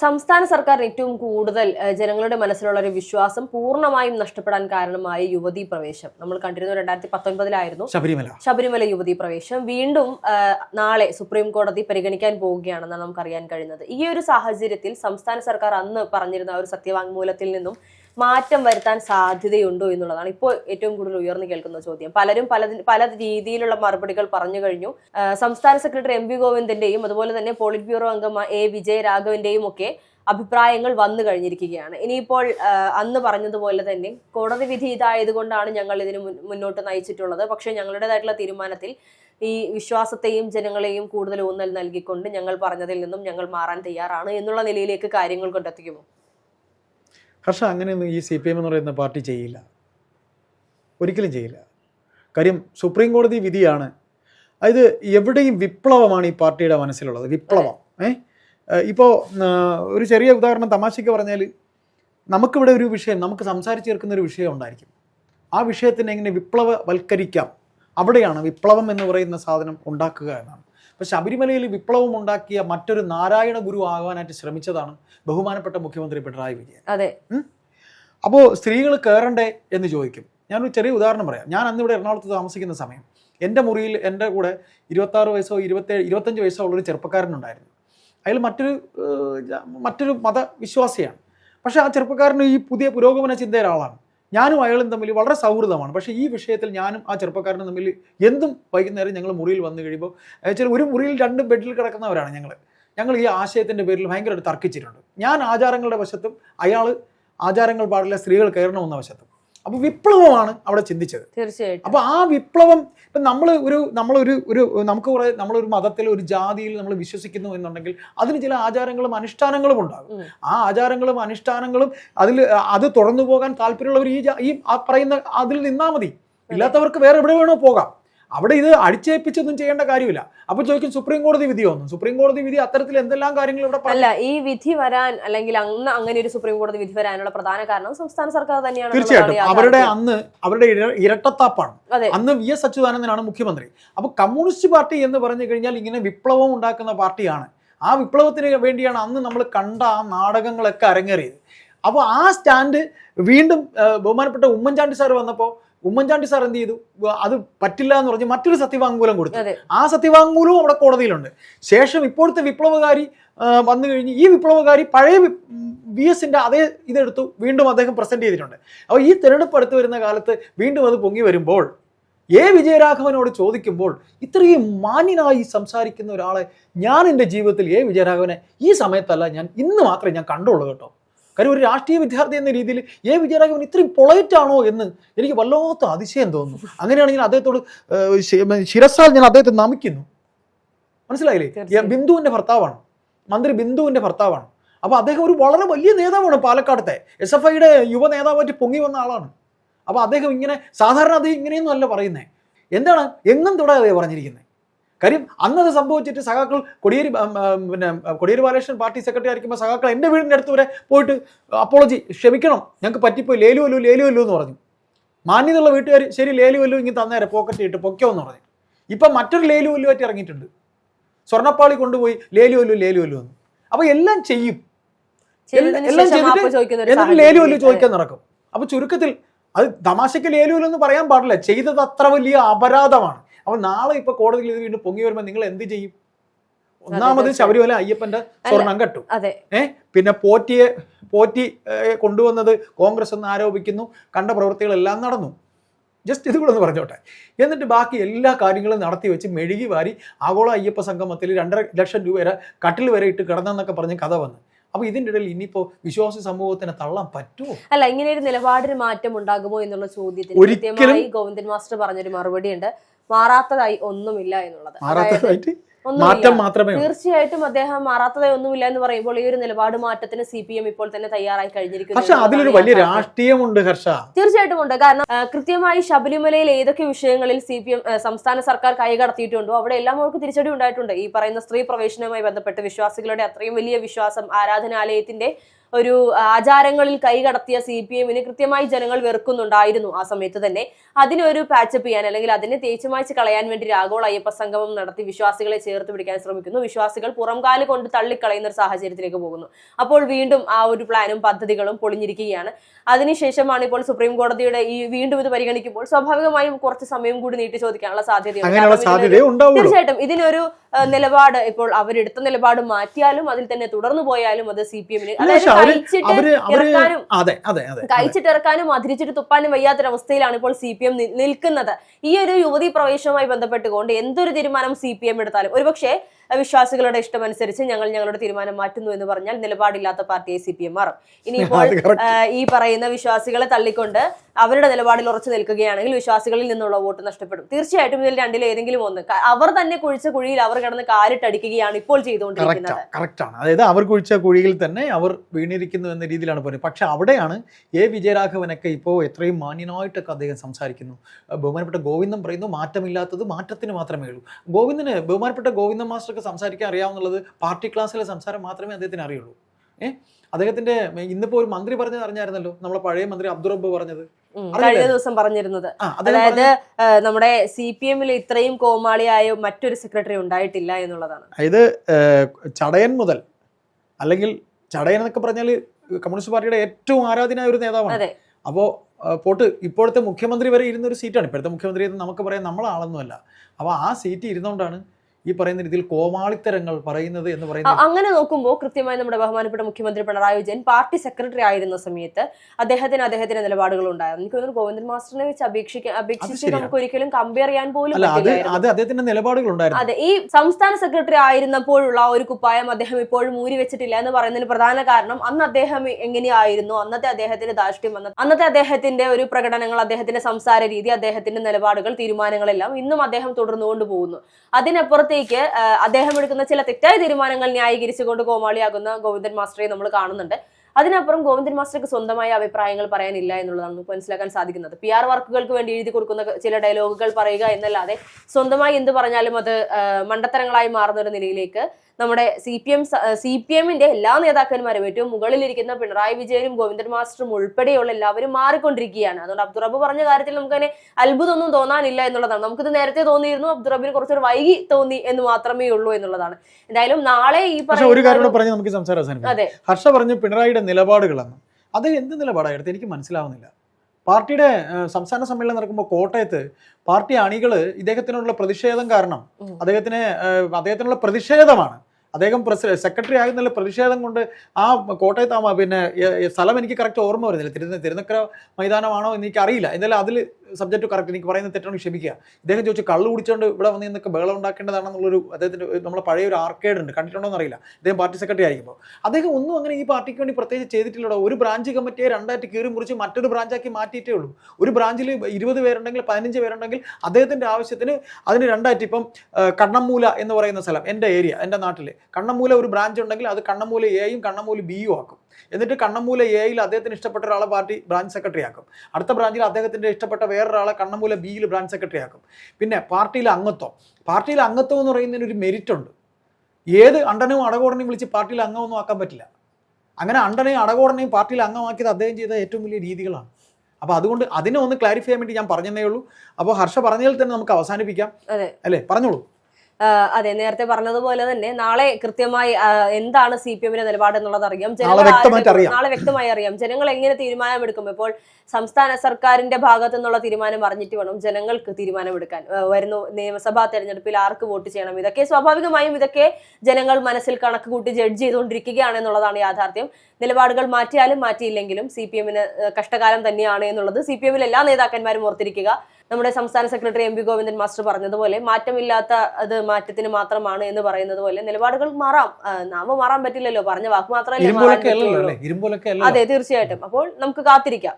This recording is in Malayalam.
സംസ്ഥാന സർക്കാരിന് ഏറ്റവും കൂടുതൽ ജനങ്ങളുടെ മനസ്സിലുള്ള ഒരു വിശ്വാസം പൂർണമായും നഷ്ടപ്പെടാൻ കാരണമായ യുവതി പ്രവേശം. നമ്മൾ കണ്ടിരുന്നു രണ്ടായിരത്തി പത്തൊൻപതിലായിരുന്നു ശബരിമല. ശബരിമല യുവതീ പ്രവേശം. വീണ്ടും നാളെ സുപ്രീം കോടതി പരിഗണിക്കാൻ പോവുകയാണെന്നാണ് നമുക്കറിയാൻ കഴിയുന്നത്. ഈ ഒരു സാഹചര്യത്തിൽ സംസ്ഥാന സർക്കാർ അന്ന് പറഞ്ഞിരുന്ന ഒരു സത്യവാങ്മൂലത്തിൽ നിന്നും മാറ്റം വരുത്താൻ സാധ്യതയുണ്ടോ എന്നുള്ളതാണ് ഇപ്പോൾ ഏറ്റവും കൂടുതൽ ഉയർന്നു കേൾക്കുന്ന ചോദ്യം. പലരും പല പല രീതിയിലുള്ള മറുപടികൾ പറഞ്ഞു കഴിഞ്ഞു. സംസ്ഥാന സെക്രട്ടറി എം വി ഗോവിന്ദന്റെയും അതുപോലെ തന്നെ പോളിറ്റ് ബ്യൂറോ അംഗം എ വിജയരാഘവന്റെയും ഒക്കെ അഭിപ്രായങ്ങൾ വന്നു കഴിഞ്ഞിരിക്കുകയാണ്. ഇനിയിപ്പോൾ അന്ന് പറഞ്ഞതുപോലെ തന്നെ കോടതി വിധി ഇതായതുകൊണ്ടാണ് ഞങ്ങൾ ഇതിന് മുന്നോട്ട് നയിച്ചിട്ടുള്ളത്. പക്ഷേ ഞങ്ങളുടേതായിട്ടുള്ള തീരുമാനത്തിൽ ഈ വിശ്വാസത്തെയും ജനങ്ങളെയും കൂടുതൽ ഊന്നൽ നൽകിക്കൊണ്ട് ഞങ്ങൾ പറഞ്ഞതിൽ നിന്നും ഞങ്ങൾ മാറാൻ തയ്യാറാണ് എന്നുള്ള നിലയിലേക്ക് കാര്യങ്ങൾ കൊണ്ടെത്തിക്കുമോ? ഹർഷ അങ്ങനെയൊന്നും ഈ സി പി എം എന്ന് പറയുന്ന പാർട്ടി ചെയ്യില്ല. ഒരിക്കലും ചെയ്യില്ല. കാര്യം സുപ്രീം കോടതി വിധിയാണ്. അതായത് എവിടെയും വിപ്ലവമാണ് ഈ പാർട്ടിയുടെ മനസ്സിലുള്ളത്. വിപ്ലവം. ഏ? ഇപ്പോൾ ഒരു ചെറിയ ഉദാഹരണം തമാശയ്ക്ക് പറഞ്ഞാൽ നമുക്കിവിടെ ഒരു വിഷയം നമുക്ക് സംസാരിച്ച് തീർക്കുന്ന ഒരു വിഷയം ഉണ്ടായിരിക്കും. ആ വിഷയത്തിനെ എങ്ങനെ വിപ്ലവവൽക്കരിക്കാം? അവിടെയാണ് വിപ്ലവം എന്ന് പറയുന്ന സാധനം ഉണ്ടാക്കുക എന്നാണ്. അപ്പോൾ ശബരിമലയിൽ വിപ്ലവം ഉണ്ടാക്കിയ മറ്റൊരു നാരായണ ഗുരു ആകാനായിട്ട് ശ്രമിച്ചതാണ് ബഹുമാനപ്പെട്ട മുഖ്യമന്ത്രി പിണറായി വിജയൻ. അതെ. അപ്പോൾ സ്ത്രീകൾ കയറണ്ടേ എന്ന് ചോദിക്കും. ഞാനൊരു ചെറിയ ഉദാഹരണം പറയാം. ഞാൻ അന്ന് ഇവിടെ എറണാകുളത്ത് താമസിക്കുന്ന സമയം എന്റെ മുറിയിൽ എന്റെ കൂടെ ഇരുപത്താറ് വയസ്സോ ഇരുപത്തേഴ് ഇരുപത്തഞ്ച് വയസ്സോ ഉള്ളൊരു ചെറുപ്പക്കാരനുണ്ടായിരുന്നു. അയാൾ മറ്റൊരു മറ്റൊരു മതവിശ്വാസിയാണ്. പക്ഷേ ആ ചെറുപ്പക്കാരന് ഈ പുതിയ പുരോഗമന ചിന്തയുടെ ആളാണ്. ഞാനും അയാളും തമ്മിൽ വളരെ സൗഹൃദമാണ്. പക്ഷേ ഈ വിഷയത്തിൽ ഞാനും ആ ചെറുപ്പക്കാരനും തമ്മിൽ എന്തും വൈകുന്നേരം ഞങ്ങൾ മുറിയിൽ വന്നു കഴിയുമ്പോൾ ചില ഒരു മുറിയിൽ രണ്ട് ബെഡിൽ കിടക്കുന്നവരാണ് ഞങ്ങൾ. ഞങ്ങൾ ഈ ആശയത്തിന്റെ പേരിൽ ഭയങ്കരമായിട്ട് തർക്കിച്ചിട്ടുണ്ട്. ഞാൻ ആചാരങ്ങളുടെ വശത്തും അയാൾ ആചാരങ്ങൾ പാടില്ല സ്ത്രീകൾ കയറണമെന്ന വശത്തും. അപ്പോൾ വിപ്ലവമാണ് അവിടെ ചിന്തിച്ചത്. തീർച്ചയായിട്ടും. അപ്പോൾ ആ വിപ്ലവം ഇപ്പം നമ്മൾ ഒരു നമ്മളൊരു ഒരു നമുക്ക് കുറേ നമ്മളൊരു മതത്തിൽ ഒരു ജാതിയിൽ നമ്മൾ വിശ്വസിക്കുന്നു എന്നുണ്ടെങ്കിൽ അതിന് ചില ആചാരങ്ങളും അനുഷ്ഠാനങ്ങളും ഉണ്ടാകും. ആ ആചാരങ്ങളും അനുഷ്ഠാനങ്ങളും അതിൽ അത് തുടർന്നു പോകാൻ താല്പര്യമുള്ളവർ ഈ ഈ പറയുന്ന അതിൽ നിന്നാൽ മതി. ഇല്ലാത്തവർക്ക് വേറെ എവിടെ വേണോ പോകാം. അവിടെ ഇത് അടിച്ചേൽപ്പിച്ചൊന്നും ചെയ്യേണ്ട കാര്യമില്ല. അപ്പൊ ചോദിക്കും സുപ്രീം കോടതി വിധിയോ ഒന്നും സുപ്രീം കോടതി വിധി അത്തരത്തിൽ എന്തെല്ലാം കാര്യങ്ങൾ ഇവിടെ അല്ല ഈ വിധി വരാൻ അല്ലെങ്കിൽ അന്ന് അങ്ങനെ ഒരു സുപ്രീം കോടതി വിധി വരാനുള്ള പ്രധാന കാരണം സംസ്ഥാന സർക്കാർ തന്നെയാണ് തീർച്ചയായിട്ടും. അവരുടെ അന്ന് അവരുടെ ഇരട്ടത്താപ്പാണ്. അന്ന് വി എസ് അച്യുതാനന്ദനാണ് മുഖ്യമന്ത്രി. അപ്പൊ കമ്മ്യൂണിസ്റ്റ് പാർട്ടി എന്ന് പറഞ്ഞു കഴിഞ്ഞാൽ ഇങ്ങനെ വിപ്ലവം ഉണ്ടാക്കുന്ന പാർട്ടിയാണ്. ആ വിപ്ലവത്തിന് വേണ്ടിയാണ് അന്ന് നമ്മൾ കണ്ട ആ നാടകങ്ങളൊക്കെ അരങ്ങേറിയത്. അപ്പോൾ ആ സ്റ്റാൻഡ് വീണ്ടും ബഹുമാനപ്പെട്ട ഉമ്മൻചാണ്ടി സാർ വന്നപ്പോൾ ഉമ്മൻചാണ്ടി സാർ എന്ത് ചെയ്തു? അത് പറ്റില്ല എന്ന് പറഞ്ഞ് മറ്റൊരു സത്യവാങ്മൂലം കൊടുത്തു. ആ സത്യവാങ്മൂലവും അവിടെ കോടതിയിലുണ്ട്. ശേഷം ഇപ്പോഴത്തെ വിപ്ലവകാരി വന്നു കഴിഞ്ഞ് ഈ വിപ്ലവകാരി പഴയ വി എസിന്റെ അതേ ഇതെടുത്തു. വീണ്ടും അദ്ദേഹം പ്രസന്റ് ചെയ്തിട്ടുണ്ട്. അപ്പോൾ ഈ തിരഞ്ഞെടുപ്പ് അടുത്ത് വരുന്ന കാലത്ത് വീണ്ടും അത് പൊങ്ങി വരുമ്പോൾ എ വിജയരാഘവനോട് ചോദിക്കുമ്പോൾ ഇത്രയും മാന്യനായി സംസാരിക്കുന്ന ഒരാളെ ഞാൻ എന്റെ ജീവിതത്തിൽ എ വിജയരാഘവനെ ഈ സമയത്തല്ല ഞാൻ ഇന്ന് മാത്രമേ ഞാൻ കണ്ടുള്ളൂ കേട്ടോ. കാര്യം ഒരു രാഷ്ട്രീയ വിദ്യാർത്ഥി എന്ന രീതിയിൽ എ വിജയരാഘവൻ ഇത്രയും പൊളൈറ്റ് ആണോ എന്ന് എനിക്ക് വല്ലാത്ത അതിശയം തോന്നുന്നു. അങ്ങനെയാണെങ്കിൽ അദ്ദേഹത്തോട് ശിരസാൽ ഞാൻ അദ്ദേഹത്തെ നമിക്കുന്നു. മനസ്സിലായില്ലേ. ബിന്ദുവിന്റെ ഭർത്താവാണ്. മന്ത്രി ബിന്ദുവിന്റെ ഭർത്താവാണ്. അപ്പോൾ അദ്ദേഹം ഒരു വളരെ വലിയ നേതാവാണ് പാലക്കാടത്തെ. എസ് എഫ് ഐയുടെ യുവ നേതാവായിട്ട് പൊങ്ങി വന്ന ആളാണ്. അപ്പോൾ അദ്ദേഹം ഇങ്ങനെ സാധാരണ അദ്ദേഹം ഇങ്ങനെയൊന്നും അല്ല പറയുന്നത് എന്താണ്? എങ്ങും തൊടാതെ പറഞ്ഞിരിക്കുന്നത് കാര്യം അന്നത് സംഭവിച്ചിട്ട് സഖാക്കൾ കൊടിയേരി പിന്നെ കൊടിയേരി ബാലകൃഷ്ണൻ പാർട്ടി സെക്രട്ടറി ആയിരിക്കുമ്പോൾ സഖാക്കൾ എന്റെ വീടിന്റെ അടുത്ത് വരെ പോയിട്ട് അപ്പോളജി ക്ഷമിക്കണം. ഞങ്ങൾക്ക് പറ്റിപ്പോയി. ലേലുവല്ലോ അല്ലു എന്ന് പറഞ്ഞു. മാന്യതയുള്ള വീട്ടുകാർ ശരി ലേലു അല്ലു ഇങ്ങനെ തന്നേരെ പോക്കറ്റ് ഇട്ട് പൊക്കോ എന്ന് പറഞ്ഞു. ഇപ്പം മറ്റൊരു ലേലു അല്ലു ആയിട്ട് ഇറങ്ങിയിട്ടുണ്ട്. സ്വർണപ്പാളി കൊണ്ടുപോയി ലേലുവല്ലോ അല്ലു എന്ന്. അപ്പോൾ എല്ലാം ചെയ്യും. എല്ലാം ചെയ്തിട്ട് എന്നിട്ട് ലേലുവല്ലോ അല്ലു ചോദിക്കാൻ നടക്കും. അപ്പൊ ചുരുക്കത്തിൽ അത് തമാശയ്ക്ക് ലേലുവല്ലോ എന്ന് പറയാൻ പാടില്ല. ചെയ്തത് അത്ര വലിയ അപരാധമാണ്. അപ്പൊ നാളെ ഇപ്പൊ കോടതിയിൽ ഇത് വീണ്ടും പൊങ്ങി വരുമ്പോൾ നിങ്ങൾ എന്ത് ചെയ്യും? ഒന്നാമത്. ശബരിമല അയ്യപ്പന്റെ സ്വർണം കെട്ടു. ഏ? പിന്നെ പോറ്റിയെ പോറ്റി കൊണ്ടുവന്നത് കോൺഗ്രസ് എന്ന് ആരോപിക്കുന്നു. കണ്ട പ്രവൃത്തികളെല്ലാം നടന്നു. ജസ്റ്റ് ഇത് കൂടെ ഒന്ന് പറഞ്ഞോട്ടെ. എന്നിട്ട് ബാക്കി എല്ലാ കാര്യങ്ങളും നടത്തി വെച്ച് മെഴുകി വാരി ആഗോള അയ്യപ്പ സംഗമത്തിൽ രണ്ടര ലക്ഷം രൂപ വരെ കട്ടിൽ വരെ ഇട്ട് കിടന്നെന്നൊക്കെ പറഞ്ഞ് കഥ വന്ന്. അപ്പൊ ഇതിന്റെ ഇടയിൽ ഇനിയിപ്പോ വിശ്വാസി സമൂഹത്തിന് തള്ളാൻ പറ്റുമോ? അല്ല ഇങ്ങനെ ഒരു നിലപാടിന് മാറ്റം ഉണ്ടാകുമോ എന്നുള്ള ചോദ്യത്തിന് ഒരിക്കലും- ഗോവിന്ദൻ മാസ്റ്റർ പറഞ്ഞൊരു മറുപടി ഉണ്ട് മാറാത്തതായി ഒന്നുമില്ല എന്നുള്ളത്. അതായത് മാറാത്തതായിട്ട് മാറ്റം മാത്രമേ ഉള്ളൂ. തീർച്ചയായിട്ടും അദ്ദേഹം മാറാത്തതായി ഒന്നുമില്ല എന്ന് പറയുമ്പോൾ ഈ ഒരു നിലപാട് മാറ്റത്തിന് സി പി എം ഇപ്പോൾ തന്നെ തയ്യാറായി കഴിഞ്ഞിരിക്കുന്നു പക്ഷേ അതിലൊരു വലിയ രാഷ്ട്രീയമുണ്ട് ഹർഷ. തീർച്ചയായിട്ടും ഉണ്ട്. കാരണം കൃത്യമായി ശബരിമലയിൽ ഏതൊക്കെ വിഷയങ്ങളിൽ സി പി എം സംസ്ഥാന സർക്കാർ കൈകടത്തിയിട്ടുണ്ടോ അവിടെ എല്ലാം അവർക്ക് തിരിച്ചടി ഉണ്ടായിട്ടുണ്ട്. ഈ പറയുന്ന സ്ത്രീ പ്രവേശനവുമായി ബന്ധപ്പെട്ട് വിശ്വാസികളുടെ അത്രയും വലിയ വിശ്വാസം ആരാധനാലയത്തിന്റെ ഒരു ആചാരങ്ങളിൽ കൈകടത്തിയ സി പി എമ്മിന് കൃത്യമായി ജനങ്ങൾ വെറുക്കുന്നുണ്ടായിരുന്നു ആ സമയത്ത് തന്നെ. അതിനൊരു പാച്ചപ്പ് ചെയ്യാൻ അല്ലെങ്കിൽ അതിനെ തേച്ചുമായിച്ച് കളയാൻ വേണ്ടി രാഘോൾ അയ്യപ്പ സംഗമം നടത്തി വിശ്വാസികളെ ചേർത്ത് പിടിക്കാൻ ശ്രമിക്കുന്നു. വിശ്വാസികൾ പുറംകാൽ കൊണ്ട് തള്ളിക്കളയുന്ന ഒരു സാഹചര്യത്തിലേക്ക് പോകുന്നു. അപ്പോൾ വീണ്ടും ആ ഒരു പ്ലാനും പദ്ധതികളും പൊളിഞ്ഞിരിക്കുകയാണ്. അതിനുശേഷമാണ് ഇപ്പോൾ സുപ്രീം കോടതിയുടെ ഈ വീണ്ടും ഇത് പരിഗണിക്കുമ്പോൾ സ്വാഭാവികമായും കുറച്ച് സമയം കൂടി നീട്ടി ചോദിക്കാനുള്ള സാധ്യതയുണ്ട്. തീർച്ചയായിട്ടും ഇതിനൊരു നിലപാട് ഇപ്പോൾ അവരെടുത്ത നിലപാട് മാറ്റിയാലും അതിൽ തന്നെ തുടർന്നു പോയാലും അത് സി പി എമ്മിന് കഴിച്ചിട്ട് ഇറക്കാനും അതെ അതെ അതെ അതെ. കഴിച്ചിട്ട് ഇറക്കാനും അതിരിച്ചിട്ട് തുപ്പാനും വയ്യാത്തൊരവസ്ഥയിലാണ് ഇപ്പോൾ സി പി എം നിൽക്കുന്നത് ഈ ഒരു യുവതി പ്രവേശനവുമായി ബന്ധപ്പെട്ടുകൊണ്ട് എന്തൊരു തീരുമാനം സി പി എം എടുത്താലും ഒരുപക്ഷെ വിശ്വാസികളുടെ ഇഷ്ടമനുസരിച്ച് ഞങ്ങൾ ഞങ്ങളുടെ തീരുമാനം മാറ്റുന്നു എന്ന് പറഞ്ഞാൽ നിലപാടില്ലാത്ത പാർട്ടിയെ സി പി എം മാറും. ഇനിയിപ്പോൾ ഈ പറയുന്ന വിശ്വാസികളെ തള്ളിക്കൊണ്ട് അവരുടെ നിലപാടിൽ ഉറച്ചു നിൽക്കുകയാണെങ്കിൽ വിശ്വാസികളിൽ നിന്നുള്ള വോട്ട് നഷ്ടപ്പെടും. തീർച്ചയായിട്ടും ഇതിൽ രണ്ടിൽ ഏതെങ്കിലും ഒന്ന്. അവർ തന്നെ കുഴിച്ച കുഴിയിൽ അവർ കിടന്ന് കാലിട്ടടിക്കുകയാണ് ഇപ്പോൾ ചെയ്തുകൊണ്ടിരിക്കുന്നത്. കറക്റ്റാണ് അതായത് അവർ കുഴിച്ച കുഴിയിൽ തന്നെ അവർ വീണിരിക്കുന്നു എന്ന രീതിയിലാണ് പറയുന്നത് പക്ഷെ അവിടെയാണ് എ. വിജയരാഘവനൊക്കെ ഇപ്പോൾ എത്രയും മാന്യനായിട്ടൊക്കെ അദ്ദേഹം സംസാരിക്കുന്നു. ബഹുമാനപ്പെട്ട ഗോവിന്ദൻ പറയുന്നു മാറ്റമില്ലാത്തത് മാറ്റത്തിന് മാത്രമേ ഉള്ളൂ. ഗോവിന്ദന് ബഹുമാനപ്പെട്ട ഗോവിന്ദൻ മാസ്റ്റർക്ക് സംസാരിക്കാൻ അറിയാവുന്നുള്ളത് പാർട്ടി ക്ലാസ്സിലെ സംസാരം മാത്രമേ അദ്ദേഹത്തിന് അറിയുള്ളൂ. ഏഹ് അദ്ദേഹത്തിന്റെ ഇന്നിപ്പോ ഒരു മന്ത്രി പറഞ്ഞത് അറിഞ്ഞായിരുന്നല്ലോ? നമ്മളെ പഴയ മന്ത്രി അബ്ദുറബ് പറഞ്ഞത്. കഴിഞ്ഞ ദിവസം പറഞ്ഞിരുന്നത്. അതായത് നമ്മുടെ സി പി എമ്മിൽ ഇത്രയും കോമാളിയായ മറ്റൊരു സെക്രട്ടറി ഉണ്ടായിട്ടില്ല എന്നുള്ളതാണ്. അതായത് ചടയൻ മുതൽ അല്ലെങ്കിൽ ചടയൻ എന്നൊക്കെ പറഞ്ഞാൽ കമ്മ്യൂണിസ്റ്റ് പാർട്ടിയുടെ ഏറ്റവും ആരാധനായ ഒരു നേതാവാണ്. അപ്പോ അപ്പോൾ പോട്ട് ഇപ്പോഴത്തെ മുഖ്യമന്ത്രി വരെ ഇരുന്നൊരു സീറ്റാണ്. ഇപ്പോഴത്തെ മുഖ്യമന്ത്രി നമുക്ക് പറയാം നമ്മളാളൊന്നുമല്ല. അപ്പോൾ ആ സീറ്റ് ഇരുന്നുകൊണ്ടാണ് ഈ പറയുന്ന രീതിയിൽ കോമാളിത്തരങ്ങൾ പറയുന്നത് എന്ന് പറയുന്നത് അങ്ങനെ നോക്കുമ്പോൾ കൃത്യമായി നമ്മുടെ ബഹുമാനപ്പെട്ട മുഖ്യമന്ത്രി പിണറായി വിജയൻ പാർട്ടി സെക്രട്ടറി ആയിരുന്ന സമയത്ത് അദ്ദേഹത്തിന് അദ്ദേഹത്തിന്റെ നിലപാടുകൾ ഉണ്ടായിരുന്നു. എനിക്ക് തോന്നുന്നു ഗോവിന്ദൻ മാസ്റ്ററിനെ വെച്ച് അപേക്ഷിക്കാൻ അപേക്ഷിച്ച്. നമുക്ക് ഒരിക്കലും കമ്പയർ ചെയ്യാൻ പോലും അത് അദ്ദേഹത്തിന്റെ നിലപാടുകൾ ഉണ്ടായിരുന്നു. അതെ ഈ സംസ്ഥാന സെക്രട്ടറി ആയിരുന്നപ്പോഴുള്ള ഒരു കുപ്പായം അദ്ദേഹം ഇപ്പോഴും മൂരി വെച്ചിട്ടില്ല എന്ന് പറയുന്നതിന് പ്രധാന കാരണം അന്ന് അദ്ദേഹം എങ്ങനെയായിരുന്നു? അന്നത്തെ അദ്ദേഹത്തിന്റെ ധാർഷ്ട്യം അന്ന- അന്നത്തെ അദ്ദേഹത്തിന്റെ ഒരു പ്രകടനങ്ങൾ അദ്ദേഹത്തിന്റെ സംസാര രീതി അദ്ദേഹത്തിന്റെ നിലപാടുകൾ തീരുമാനങ്ങളെല്ലാം ഇന്നും അദ്ദേഹം തുടർന്നുകൊണ്ട് പോകുന്നു. അതിനപ്പുറത്തേക്ക് ആ, അദ്ദേഹം എടുക്കുന്ന ചില തെറ്റായ തീരുമാനങ്ങൾ ന്യായീകരിച്ചുകൊണ്ട് കോമാളിയാകുന്ന ഗോവിന്ദൻ മാസ്റ്ററെ നമ്മൾ കാണുന്നുണ്ട്. അതിനപ്പുറം ഗോവിന്ദൻ മാസ്റ്റർക്ക് സ്വന്തമായ അഭിപ്രായങ്ങൾ പറയാനില്ല എന്നുള്ളതാണ് നമുക്ക് മനസ്സിലാക്കാൻ സാധിക്കുന്നത്. പി ആർ വർക്കുകൾക്ക് വേണ്ടി എഴുതി കൊടുക്കുന്ന ചില ഡയലോഗുകൾ പറയുക എന്നല്ലാതെ സ്വന്തമായി എന്ത് പറഞ്ഞാലും അത് മണ്ടത്തരങ്ങളായി മാറുന്ന ഒരു നിലയിലേക്ക് നമ്മുടെ C P M C P എമ്മിന്റെ എല്ലാ നേതാക്കന്മാരും ഏറ്റവും മുകളിലിരിക്കുന്ന പിണറായി വിജയനും ഗോവിന്ദൻ മാസ്റ്ററും ഉൾപ്പെടെയുള്ള എല്ലാവരും മാറിക്കൊണ്ടിരിക്കുകയാണ്. അതുകൊണ്ട് അബ്ദുറബ് പറഞ്ഞ കാര്യത്തിൽ നമുക്ക് അതിനെ അത്ഭുതമൊന്നും തോന്നാനില്ല എന്നുള്ളതാണ്. നമുക്കിത് നേരത്തെ തോന്നിയിരുന്നു അബ്ദുറബിന് കുറച്ചൊരു വൈകി തോന്നി എന്ന് മാത്രമേ ഉള്ളൂ എന്നുള്ളതാണ്. എന്തായാലും നാളെ ഈ പറഞ്ഞ ഒരു കാര്യം പറഞ്ഞ് നമുക്ക് സംസാരം അതെ. ഹർഷ പറഞ്ഞു പിണറായിയുടെ നിലപാടുകളാണ് അത് എന്ത് നിലപാടായിട്ട് എടുത്ത് എനിക്ക് മനസ്സിലാവുന്നില്ല. പാർട്ടിയുടെ സംസ്ഥാന സമ്മേളനം നടക്കുമ്പോൾ കോട്ടയത്ത് പാർട്ടി അണികൾ ഇദ്ദേഹത്തിനുള്ള പ്രതിഷേധം കാരണം. അദ്ദേഹത്തിന് അദ്ദേഹത്തിനുള്ള പ്രതിഷേധമാണ്. അദ്ദേഹം പ്രസി സെക്രട്ടറി ആകുന്നുള്ള പ്രതിഷേധം കൊണ്ട് ആ കോട്ടയത്ത് ആ പിന്നെ സ്ഥലം എനിക്ക് കറക്റ്റ് ഓർമ്മ വരുന്നില്ല. തിരുന്ന തിരുനക്കര മൈതാനമാണോ എന്ന് എനിക്ക് അറിയില്ല. എന്തായാലും അതിൽ സബ്ജക്റ്റ് കറക്റ്റ് എനിക്ക് പറയുന്ന തെറ്റാണ് ക്ഷമിക്കുക. ഇദ്ദേഹം ചോദിച്ചു കള്ളു കുടിച്ചുകൊണ്ട് ഇവിടെ വന്ന് നിന്നൊക്കെ ബഹളം ഉണ്ടാക്കേണ്ടതാണെന്നുള്ളൊരു അദ്ദേഹത്തിന്റെ നമ്മളെ പഴയ ഒരു ആർക്കേഡ് ഉണ്ട്. കണ്ടിട്ടുണ്ടോ എന്നറിയില്ല. അദ്ദേഹം പാർട്ടി സെക്രട്ടറി ആയിരിക്കുമ്പോൾ. അദ്ദേഹം ഒന്നും അങ്ങനെ ഈ പാർട്ടിക്ക് വേണ്ടി പ്രത്യേകിച്ച് ചെയ്തിട്ടില്ലടോ. ഒരു ബ്രാഞ്ച് കമ്മിറ്റിയെ രണ്ടായിട്ട് കീറി മുറിച്ച് മറ്റൊരു ബ്രാഞ്ചാക്കി മാറ്റിയിട്ടേ ഉള്ളൂ. ഒരു ബ്രാഞ്ചിൽ ഇരുപത് പേരുണ്ടെങ്കിൽ പതിനഞ്ച് പേരുണ്ടെങ്കിൽ അദ്ദേഹത്തിന്റെ ആവശ്യത്തിന് അതിന് രണ്ടായിട്ട് ഇപ്പം കണ്ണമ്മൂല എന്ന് പറയുന്ന സ്ഥലം എന്റെ ഏരിയ എന്റെ നാട്ടിൽ കണ്ണമ്മൂല ഒരു ബ്രാഞ്ച് ഉണ്ടെങ്കിൽ അത് കണ്ണമൂല എയും കണ്ണമ്മൂല ബിയും ആക്കും. എന്നിട്ട് കണ്ണമൂല എയിൽ അദ്ദേഹത്തിന് ഇഷ്ടപ്പെട്ട ഒരാളെ പാർട്ടി ബ്രാഞ്ച് സെക്രട്ടറി ആക്കും. അടുത്ത ബ്രാഞ്ചിൽ അദ്ദേഹത്തിന്റെ ഇഷ്ടപ്പെട്ട വേറൊരാളെ കണ്ണമൂല ബിയിൽ ബ്രാഞ്ച് സെക്രട്ടറി ആക്കും. പിന്നെ പാർട്ടിയിലെ അംഗത്വം. പാർട്ടിയിലെ അംഗത്വം എന്ന് പറയുന്നതിന് ഒരു മെരിറ്റ് ഉണ്ട്. ഏത് അണ്ടനും അടകോടനെയും വിളിച്ച് പാർട്ടിയിൽ അംഗമൊന്നും ആക്കാൻ പറ്റില്ല. അങ്ങനെ അണ്ടനെയും അടകോടനെയും പാർട്ടിയിൽ അംഗമാക്കിയത് അദ്ദേഹം ചെയ്ത ഏറ്റവും വലിയ രീതികളാണ്. അപ്പോൾ അതുകൊണ്ട് അതിനെ ഒന്ന് ക്ലാരിഫൈ ചെയ്യാൻ വേണ്ടി ഞാൻ പറഞ്ഞതേ ഉള്ളൂ. അപ്പോൾ ഹർഷ പറഞ്ഞതിൽ തന്നെ നമുക്ക് അവസാനിപ്പിക്കാം. അല്ലേ? പറഞ്ഞോളൂ. അതെ നേരത്തെ പറഞ്ഞതുപോലെ തന്നെ നാളെ കൃത്യമായി എന്താണ് സി പി എമ്മിന്റെ നിലപാട് എന്നുള്ളത് അറിയാം. നാളെ നാളെ വ്യക്തമായി അറിയാം. ജനങ്ങൾ എങ്ങനെ തീരുമാനമെടുക്കും? ഇപ്പോൾ സംസ്ഥാന സർക്കാരിന്റെ ഭാഗത്തു നിന്നുള്ള തീരുമാനം അറിഞ്ഞിട്ട് വേണം ജനങ്ങൾക്ക് തീരുമാനമെടുക്കാൻ. വരുന്ന നിയമസഭാ തെരഞ്ഞെടുപ്പിൽ ആർക്ക് വോട്ട് ചെയ്യണം? ഇതൊക്കെ സ്വാഭാവികമായും ഇതൊക്കെ ജനങ്ങൾ മനസ്സിൽ കണക്ക് കൂട്ടി ജഡ്ജ് ചെയ്തുകൊണ്ടിരിക്കുകയാണ് എന്നുള്ളതാണ് യാഥാർത്ഥ്യം. നിലപാടുകൾ മാറ്റിയാലും മാറ്റിയില്ലെങ്കിലും സി പി എമ്മിന് കഷ്ടകാലം തന്നെയാണ് എന്നുള്ളത് സി പി എമ്മിൽ എല്ലാ നേതാക്കന്മാരും ഓർത്തിരിക്കുക. നമ്മുടെ സംസ്ഥാന secretary M P Govindan master പറഞ്ഞതുപോലെ മാറ്റമില്ലാത്ത അത് മാറ്റത്തിന് മാത്രമാണ് എന്ന് പറയുന്നത് പോലെ നിലപാടുകൾ മാറാം. നാമം മാറാൻ പറ്റില്ലല്ലോ. പറഞ്ഞ വാക്ക് മാത്രമല്ലേ അതെ തീർച്ചയായിട്ടും. അപ്പോൾ നമുക്ക് കാത്തിരിക്കാം.